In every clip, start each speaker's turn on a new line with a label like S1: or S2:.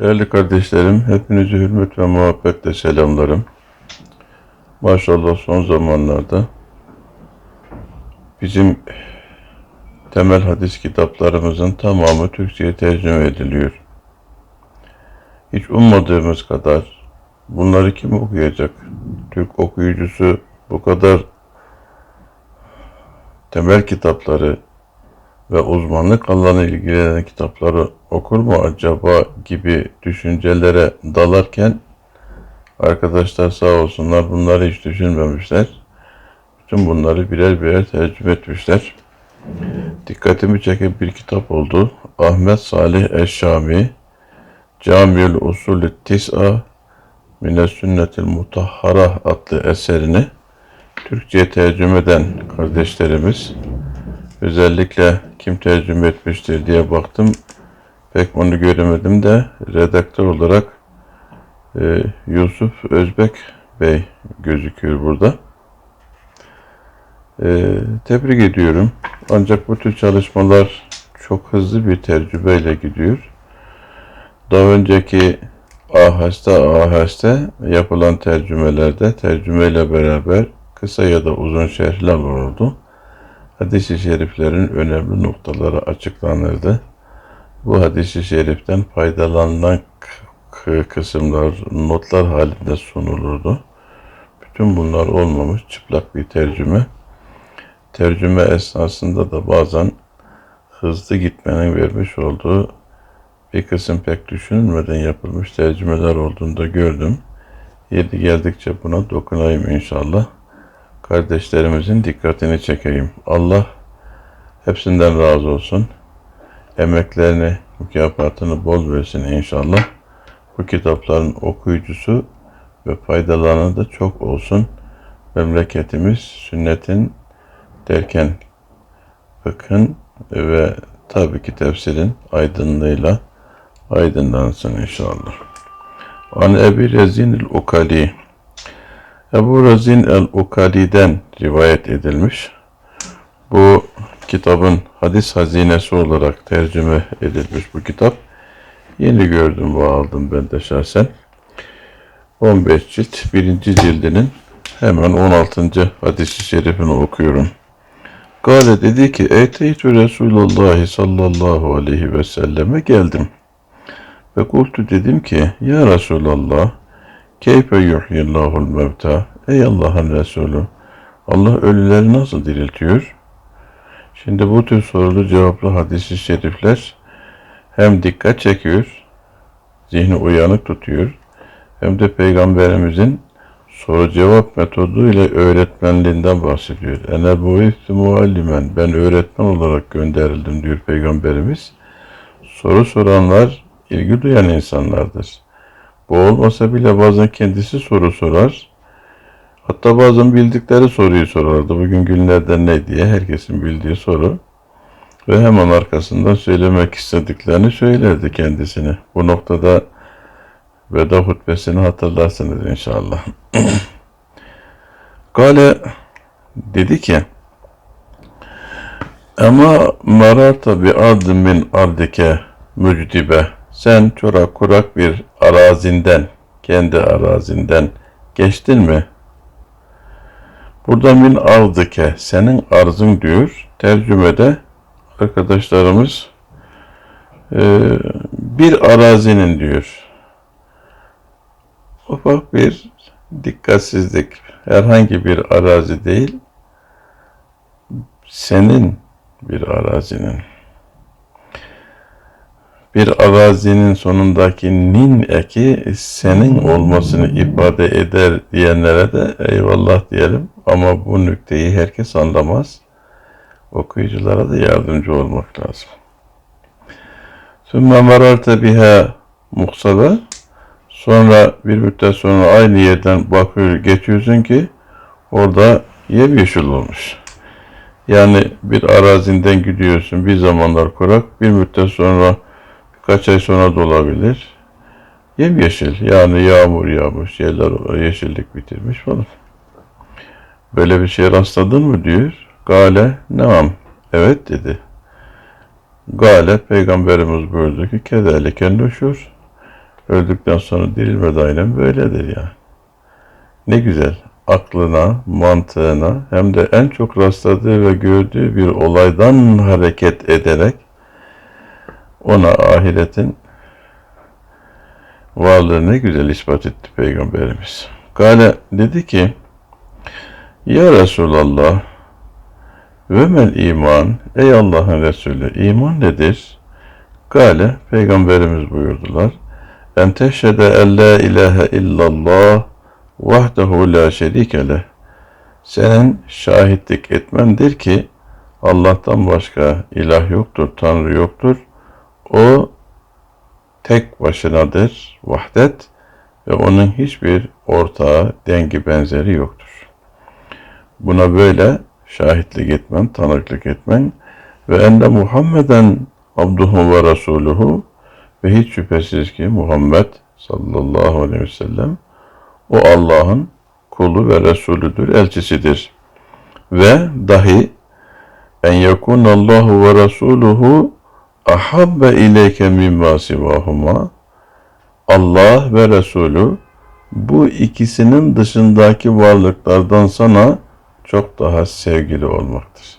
S1: Değerli kardeşlerim, hepinizi hürmet ve muhabbetle selamlarım. Maşallah son zamanlarda bizim temel hadis kitaplarımızın tamamı Türkçe'ye tercüme ediliyor. Hiç ummadığımız kadar bunları kim okuyacak? Türk okuyucusu bu kadar temel kitapları ve uzmanlık alanı ilgilenen kitapları okur mu acaba gibi düşüncelere dalarken arkadaşlar sağ olsunlar bunları hiç düşünmemişler. Bütün bunları birer birer tercüme etmişler. Dikkatimi çeken bir kitap oldu. Ahmet Salih Eşşami Camiül Usulü Tis'a Mine Sünnetil Mutahhara adlı eserini Türkçe'ye tercüme eden kardeşlerimiz özellikle kim tercüme etmiştir diye baktım. Pek onu göremedim de redaktör olarak e, Yusuf Özbek Bey gözüküyor burada. E, tebrik ediyorum. Ancak bu tür çalışmalar çok hızlı bir tecrübeyle gidiyor. Daha önceki aheste aheste yapılan tercümelerde tercümeyle beraber kısa ya da uzun şerhler olurdu hadis-i şeriflerin önemli noktaları açıklanırdı. Bu hadis-i şeriften faydalanılan k- kısımlar notlar halinde sunulurdu. Bütün bunlar olmamış çıplak bir tercüme. Tercüme esnasında da bazen hızlı gitmenin vermiş olduğu bir kısım pek düşünülmeden yapılmış tercümeler olduğunu da gördüm. Yeri geldikçe buna dokunayım inşallah kardeşlerimizin dikkatini çekeyim. Allah hepsinden razı olsun. Emeklerini, mükafatını bol versin inşallah. Bu kitapların okuyucusu ve faydalarını da çok olsun. Memleketimiz sünnetin derken fıkhın ve tabii ki tefsirin aydınlığıyla aydınlansın inşallah. An Ebi Rezin'il Ukali Ebu Razin el-Ukali'den rivayet edilmiş. Bu kitabın hadis hazinesi olarak tercüme edilmiş bu kitap. Yeni gördüm ve aldım ben de şahsen. 15 cilt, birinci cildinin hemen 16. hadisi şerifini okuyorum. Gale dedi ki, Eyteytü Resulullah sallallahu aleyhi ve selleme geldim. Ve kultu dedim ki, Ya Resulallah, Keyfe yuhyillahul mevta. Ey Allah'ın Resulü. Allah ölüleri nasıl diriltiyor? Şimdi bu tür sorulu cevaplı hadisi şerifler hem dikkat çekiyor, zihni uyanık tutuyor, hem de Peygamberimizin soru cevap metodu ile öğretmenliğinden bahsediyor. Ene buistu muallimen. Ben öğretmen olarak gönderildim diyor Peygamberimiz. Soru soranlar ilgi duyan insanlardır. Bu olmasa bile bazen kendisi soru sorar. Hatta bazen bildikleri soruyu sorardı. Bugün günlerden ne diye herkesin bildiği soru. Ve hemen arkasından söylemek istediklerini söylerdi kendisine. Bu noktada veda hutbesini hatırlarsınız inşallah. Gale dedi ki ama mararta bi ardın min ardike mücdibe sen çorak kurak bir arazinden, kendi arazinden geçtin mi? Burada min ardıke, senin arzın diyor. Tercümede arkadaşlarımız e, bir arazinin diyor. Ufak bir dikkatsizlik, herhangi bir arazi değil, senin bir arazinin bir arazinin sonundaki nin eki senin olmasını ifade eder diyenlere de eyvallah diyelim. Ama bu nükteyi herkes anlamaz. Okuyuculara da yardımcı olmak lazım. Sümme mararte biha muhsada sonra bir müddet sonra aynı yerden bakıyor geçiyorsun ki orada yemyeşil olmuş. Yani bir arazinden gidiyorsun bir zamanlar kurak bir müddet sonra Kaç ay sonra da olabilir. Yemyeşil yani yağmur yağmış, yerler yeşillik bitirmiş falan. Böyle bir şey rastladın mı diyor. Gale neam. Evet dedi. Gale peygamberimiz buyurdu ki kederliken nuşur. Öldükten sonra dirilme de aynen böyledir yani. Ne güzel. Aklına, mantığına hem de en çok rastladığı ve gördüğü bir olaydan hareket ederek ona ahiretin varlığını güzel ispat etti Peygamberimiz. Gale dedi ki Ya Resulallah ve mel iman ey Allah'ın Resulü iman nedir? Gale Peygamberimiz buyurdular. En teşhede en la ilahe illallah vahdehu la şerike leh. Senin şahitlik etmendir ki Allah'tan başka ilah yoktur, Tanrı yoktur. O tek başınadır, vahdet ve onun hiçbir ortağı, dengi benzeri yoktur. Buna böyle şahitlik etmen, tanıklık etmen ve enne Muhammeden abduhu ve rasuluhu ve hiç şüphesiz ki Muhammed sallallahu aleyhi ve sellem o Allah'ın kulu ve Resulüdür, elçisidir. Ve dahi en yekunallahu ve rasuluhu ahabbe ileyke mimma sivahuma Allah ve Resulü bu ikisinin dışındaki varlıklardan sana çok daha sevgili olmaktır.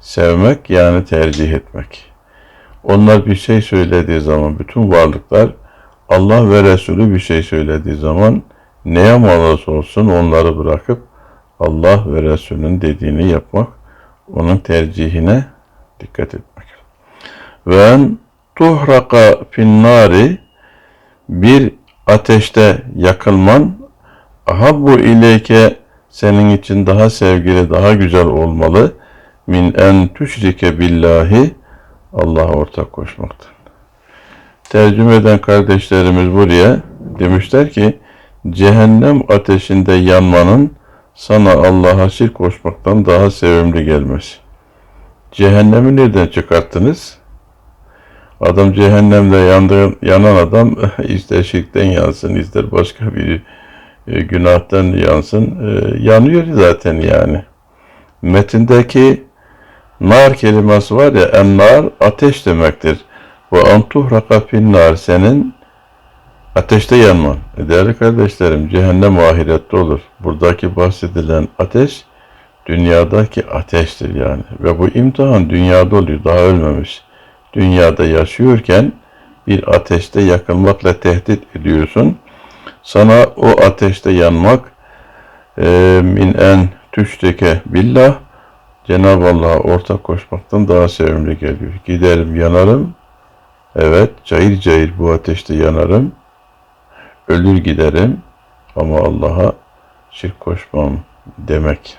S1: Sevmek yani tercih etmek. Onlar bir şey söylediği zaman bütün varlıklar Allah ve Resulü bir şey söylediği zaman ne yamalası olsun onları bırakıp Allah ve Resulünün dediğini yapmak, onun tercihine dikkat etmek. Ve en tuhraka finnari bir ateşte yakılman ahabbu ileyke senin için daha sevgili, daha güzel olmalı. Min en tüşrike billahi Allah'a ortak koşmaktan. Tercüme eden kardeşlerimiz buraya demişler ki cehennem ateşinde yanmanın sana Allah'a şirk koşmaktan daha sevimli gelmesi. Cehennemi nereden çıkarttınız? Adam cehennemde yandığı, yanan adam ister şirkten yansın, ister başka bir e, günahtan yansın. E, yanıyor zaten yani. Metindeki nar kelimesi var ya, en nar ateş demektir. Ve antuhraka finnar senin ateşte yanman. E değerli kardeşlerim, cehennem ahirette olur. Buradaki bahsedilen ateş, dünyadaki ateştir yani. Ve bu imtihan dünyada oluyor, daha ölmemiş. Dünyada yaşıyorken bir ateşte yakılmakla tehdit ediyorsun. Sana o ateşte yanmak e, min en tüşteke billah Cenab-ı Allah'a ortak koşmaktan daha sevimli geliyor. Giderim yanarım. Evet, cayır cayır bu ateşte yanarım. Ölür giderim ama Allah'a şirk koşmam demek.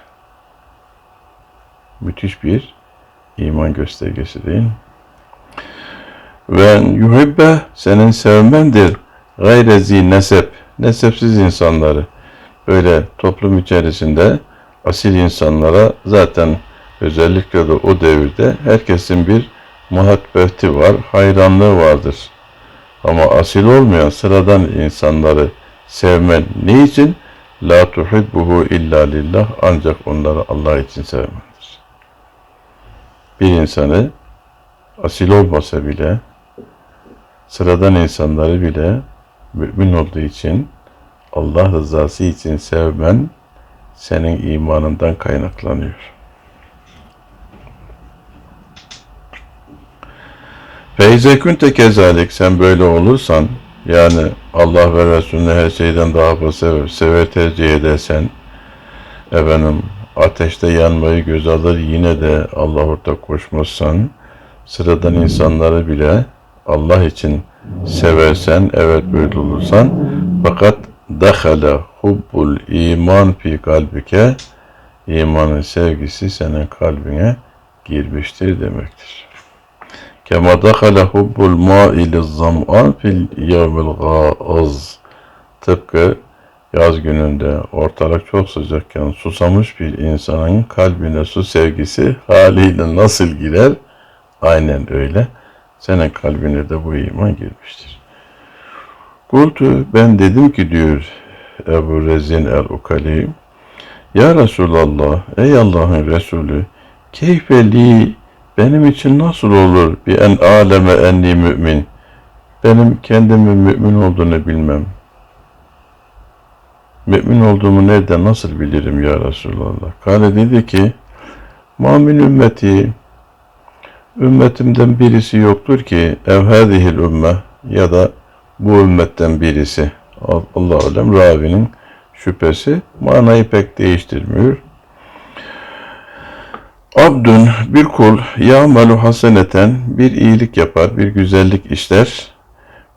S1: Müthiş bir iman göstergesi değil mi? Ve yuhibbe senin sevmendir gayrezi nesep, nesepsiz insanları. Böyle toplum içerisinde asil insanlara zaten özellikle de o devirde herkesin bir muhabbeti var, hayranlığı vardır. Ama asil olmayan sıradan insanları sevmen ne için? La tuhibbuhu illa lillah ancak onları Allah için sevmendir. Bir insanı asil olmasa bile sıradan insanları bile mümin olduğu için Allah rızası için sevmen senin imanından kaynaklanıyor. Feyze kunte kezalik sen böyle olursan yani Allah ve Resulüne her şeyden daha fazla sever tercih edersen efendim ateşte yanmayı göz alır yine de Allah ortak koşmazsan sıradan insanları bile Allah için seversen evet böyle olursan fakat dahale hubbul iman fi kalbike imanın sevgisi senin kalbine girmiştir demektir. Kema dakhala hubbul ma'il zam'an fil yevmil gâz. Tıpkı yaz gününde ortalık çok sıcakken susamış bir insanın kalbine su sevgisi haliyle nasıl girer? Aynen öyle. Senin kalbine de bu iman girmiştir. Kultu ben dedim ki diyor Ebu Rezin el-Ukali Ya Resulallah ey Allah'ın Resulü keyfeli benim için nasıl olur bir en aleme enni mümin benim kendimin mümin olduğunu bilmem. Mümin olduğumu nereden nasıl bilirim ya Resulallah? Kale dedi ki, Mu'min ümmeti, ümmetimden birisi yoktur ki, ev hadihil ümme ya da bu ümmetten birisi. Allah alem ravinin şüphesi manayı pek değiştirmiyor. Abdün bir kul ya'malu haseneten bir iyilik yapar, bir güzellik işler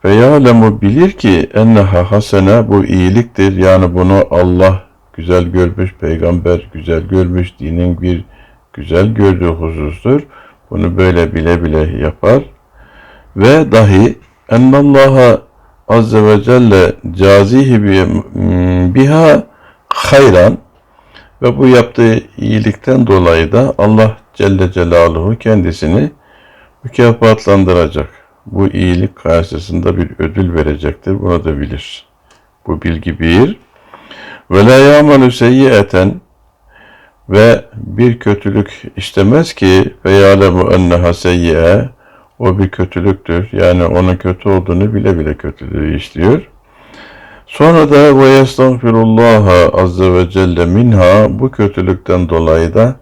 S1: ve ya'lemu bilir ki enneha hasene bu iyiliktir. Yani bunu Allah güzel görmüş, peygamber güzel görmüş, dinin bir güzel gördüğü husustur. Bunu böyle bile bile yapar. Ve dahi ennallaha azze ve celle cazihi biha hayran ve bu yaptığı iyilikten dolayı da Allah Celle Celaluhu kendisini mükafatlandıracak. Bu iyilik karşısında bir ödül verecektir. Bunu da bilir. Bu bilgi bir. Ve la ya'malu seyyi'eten ve bir kötülük istemez ki ve ya'lemu enneha seyyi'e o bir kötülüktür. Yani onun kötü olduğunu bile bile kötülüğü işliyor. Sonra da ve yestağfirullah azze ve celle minha bu kötülükten dolayı da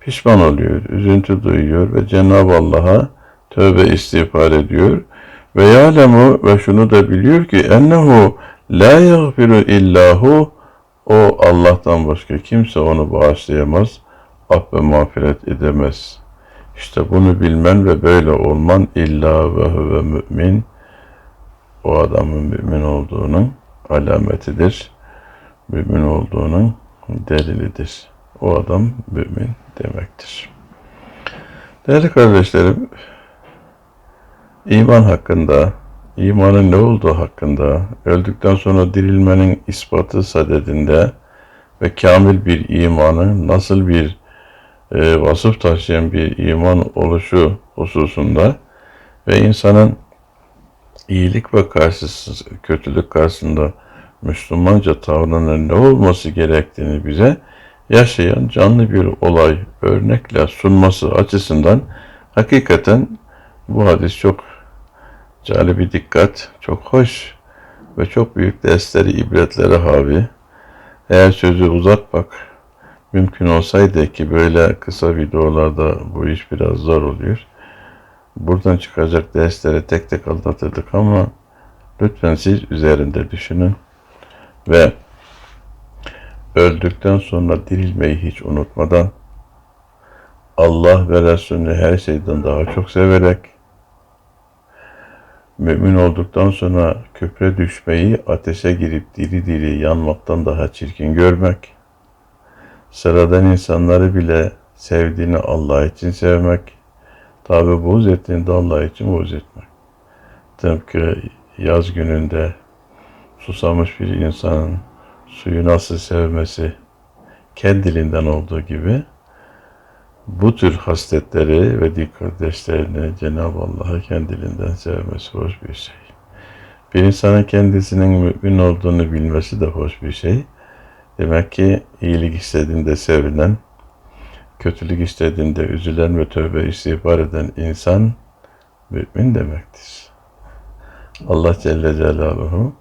S1: pişman oluyor, üzüntü duyuyor ve Cenab-ı Allah'a tövbe istiğfar ediyor. Ve ya'lemu ve şunu da biliyor ki ennehu la yaghfiru illahu o Allah'tan başka kimse onu bağışlayamaz, af ve mağfiret edemez. İşte bunu bilmen ve böyle olman illa ve huve mümin o adamın mümin olduğunun alametidir. Mümin olduğunun delilidir. O adam mümin demektir. Değerli kardeşlerim, iman hakkında, imanın ne olduğu hakkında, öldükten sonra dirilmenin ispatı sadedinde ve kamil bir imanın nasıl bir e, vasıf taşıyan bir iman oluşu hususunda ve insanın iyilik ve karşısız, kötülük karşısında Müslümanca tavrının ne olması gerektiğini bize yaşayan canlı bir olay örnekle sunması açısından hakikaten bu hadis çok cali bir dikkat, çok hoş ve çok büyük dersleri, ibretlere havi. Eğer sözü uzatmak mümkün olsaydı ki böyle kısa videolarda bu iş biraz zor oluyor. Buradan çıkacak dersleri tek tek anlatırdık ama lütfen siz üzerinde düşünün ve öldükten sonra dirilmeyi hiç unutmadan Allah ve Resulünü her şeyden daha çok severek mümin olduktan sonra köpre düşmeyi ateşe girip diri diri yanmaktan daha çirkin görmek, sıradan insanları bile sevdiğini Allah için sevmek, tabi buğz ettiğinde Allah için buğz etmek. Tıpkı yaz gününde susamış bir insanın suyu nasıl sevmesi kendiliğinden olduğu gibi bu tür hasletleri ve dikkat derslerini Cenab-ı Allah'a kendiliğinden sevmesi hoş bir şey. Bir insanın kendisinin mümin olduğunu bilmesi de hoş bir şey. Demek ki iyilik istediğinde sevilen, kötülük istediğinde üzülen ve tövbe istiğfar eden insan mümin demektir. Allah Celle Celaluhu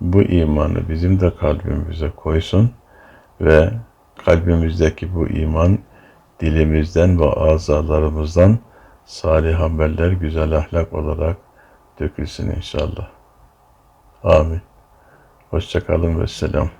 S1: bu imanı bizim de kalbimize koysun ve kalbimizdeki bu iman dilimizden ve azalarımızdan salih ameller, güzel ahlak olarak dökülsün inşallah. Amin. Hoşçakalın ve selam.